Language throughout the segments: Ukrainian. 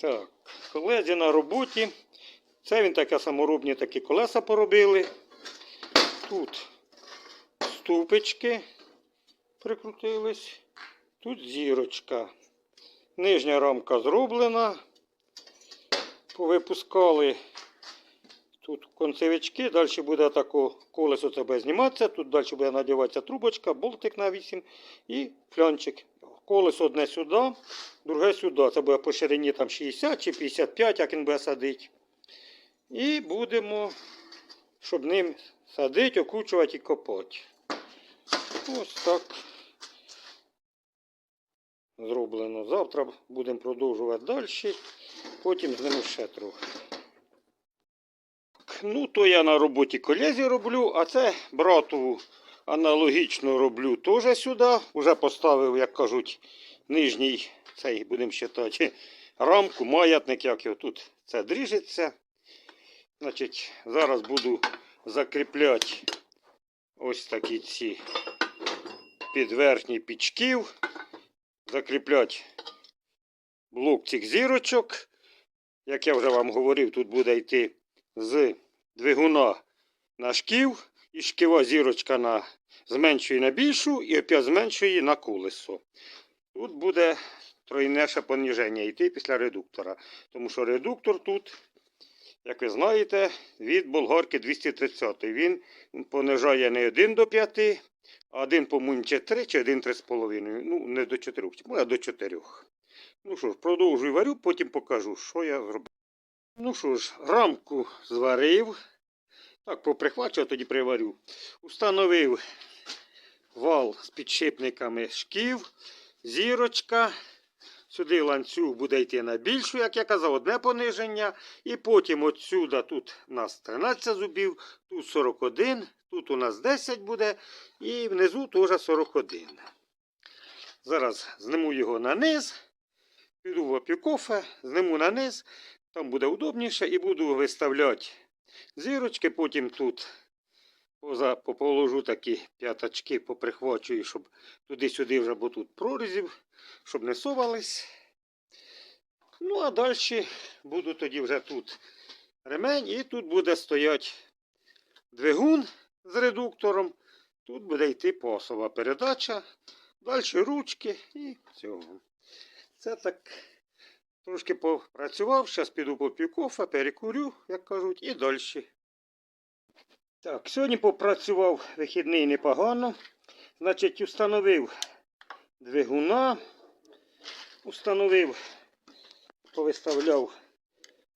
Так, колезі на роботі. Це він таке саморобні такі колеса поробили. Тут ступички прикрутились. Тут зірочка. Нижня рамка зроблена. Повипускали тут концевички, далі буде тако колесо тебе зніматися, тут далі буде надіватися трубочка, болтик на 8 і флянчик. Колесо одне сюди, друге сюди. Це буде по ширині там 60 чи 55, як він буде садити. І будемо, щоб ним садити, окучувати і копати. Ось так зроблено. Завтра будемо продовжувати далі. Потім зніму ще трохи. Ну, то я на роботі колезі роблю, а це братову аналогічно роблю теж сюди. Уже поставив, як кажуть, нижній, цей будемо вважати, рамку, маятник, як його тут це дріжеться. Значить, зараз буду закріпляти ось такі ці під верхній пічків. Закріпляти блок цих зірочок. Як я вже вам говорив, тут буде йти з двигуна на шків, і шківа зірочка на зменшує на більшу і опять зменшує на колесо. Тут буде тройне ще поніження йти після редуктора. Тому що редуктор тут, як ви знаєте, від болгарки 230. Він понижає не 1 до 5, а 1, по-моєму, чи 3, чи 1 3,5. Ну, не до 4, може до 4. Ну що ж, продовжую варю, потім покажу, що я зробив. Ну що ж, рамку зварив. Так, поприхвачу, а тоді приварю. Установив вал з підшипниками шків, зірочка. Сюди ланцюг буде йти на більшу, як я казав, одне пониження. І потім отсюда тут у нас 13 зубів, тут 41, тут у нас 10 буде, і внизу теж 41. Зараз зниму його на низ, піду в опікофе, зниму на низ, там буде удобніше і буду виставляти зірочки, потім тут поза, положу такі п'ятачки, поприхвачую, щоб туди-сюди вже, бо тут прорізів, щоб не совались. Ну, а далі буду тоді вже тут ремень, і тут буде стояти двигун з редуктором. Тут буде йти пасова передача, далі ручки і цього. Це так трошки попрацював, зараз піду поп'ю перекурю, як кажуть, і далі. Так, сьогодні попрацював вихідний непогано. Значить, установив двигуна, установив, повиставляв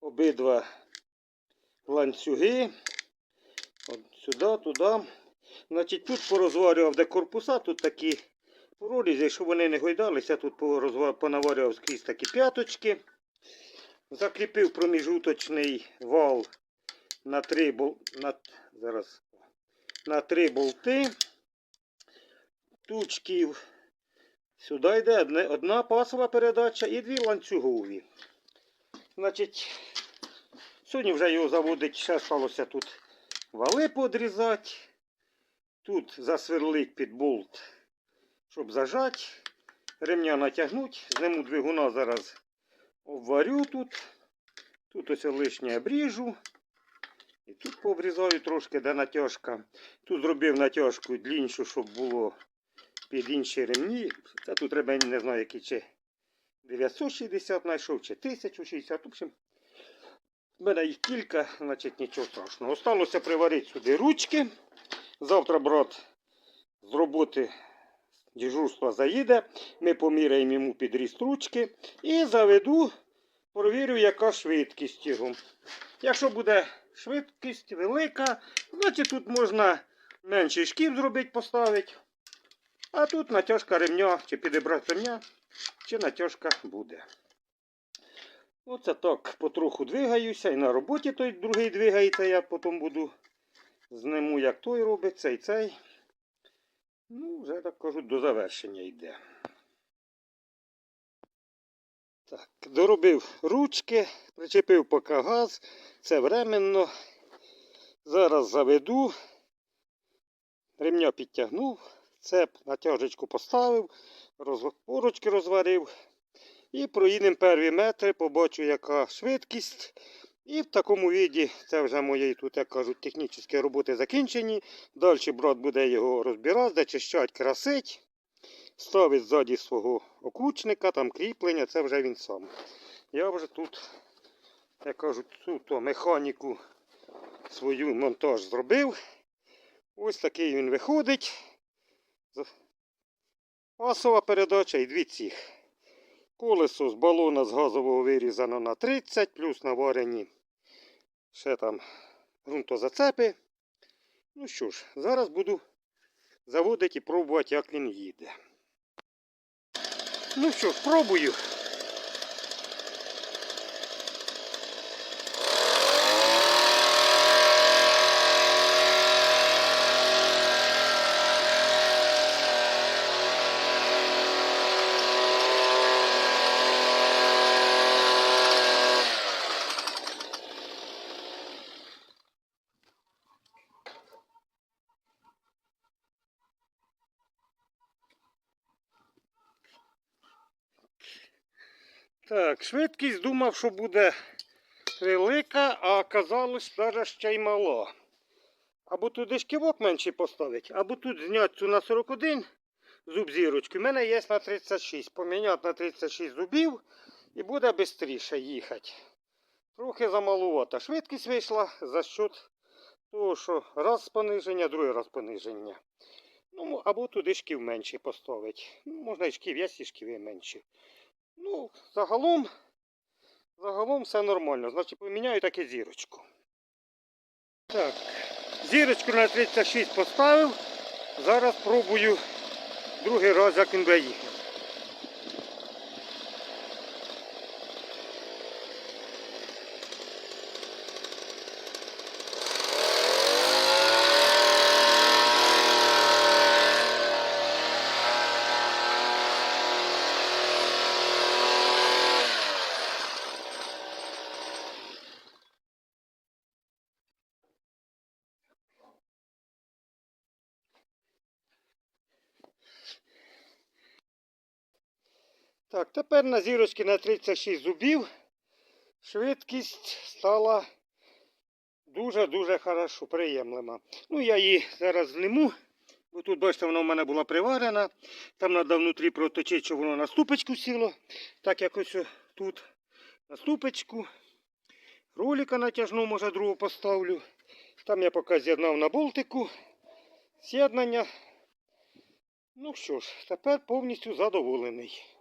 обидва ланцюги. От сюди, туди. Значить, тут порозварював де корпуса, тут такі прорізі, щоб вони не гойдалися, тут понаварював скрізь такі п'яточки. Закріпив проміжуточний вал на три на... Зараз. на три болти. Тучків. Сюди йде одна пасова передача і дві ланцюгові. Значить, сьогодні вже його заводить, ще сталося тут вали подрізати. Тут засверлить під болт, щоб зажати. Ремня натягнути. Зниму двигуна зараз обварю тут. Тут ось лишнє обріжу. І тут пообрізаю трошки, де натяжка. Тут зробив натяжку дліншу, щоб було під інші ремні. Це тут ремень, не знаю, який чи 960 знайшов, чи 1060. В общем, в мене їх кілька, значить нічого страшного. Осталося приварити сюди ручки. Завтра брат з роботи дежурства заїде. Ми поміряємо йому підріст ручки і заведу, провірю, яка швидкість його. Якщо буде швидкість велика, значить тут можна менший шків зробити, поставити. А тут натяжка ремня, чи підібрати ремня, чи натяжка буде. Оце так потроху двигаюся. І на роботі той другий двигається, я потім буду зниму, як той робить, цей цей. Ну, вже так кажуть, до завершення йде. Так, доробив ручки, причепив поки газ, це временно. Зараз заведу, ремня підтягнув, цеп натяжечку поставив, роз... поручки розварив І проїдемо перві метри, побачу, яка швидкість. І в такому віді це вже мої тут, як кажуть, технічні роботи закінчені. Далі брат буде його розбирати, зачищати, красить, ставить ззаді свого окучника, там кріплення, це вже він сам. Я вже тут, як кажуть, тут о, механіку свою монтаж зробив. Ось такий він виходить. Пасова передача і дві цих. Колесо з балона з газового вирізано на 30, плюс наварені ще там ґрунтозацепи. Ну що ж, зараз буду заводити і пробувати, як він їде. Ну що пробую. Так, швидкість думав, що буде велика, а оказалось навіть ще й мала. Або туди шківок менший поставити, або тут зняти цю на 41 зуб зірочки. У мене є на 36. Поміняти на 36 зубів і буде швидше їхати. Трохи замалувата. Швидкість вийшла за счет того, що раз пониження, другий раз пониження. Ну, або туди шків менший поставити. Ну, можна і шків, є і шківи менші. Ну, загалом, загалом все нормально. Значить, поміняю таки зірочку. Так, зірочку на 36 поставив. Зараз пробую другий раз, як він буде Так, тепер на зірочки на 36 зубів швидкість стала дуже-дуже хорошо, приємлива. Ну, я її зараз зніму, бо тут, бачите, вона в мене була приварена. Там треба внутрі проточити, щоб воно на ступочку сіло. Так як ось тут на ступочку. Ролика натяжну, може, другу поставлю. Там я поки з'єднав на болтику. З'єднання. Ну що ж, тепер повністю задоволений.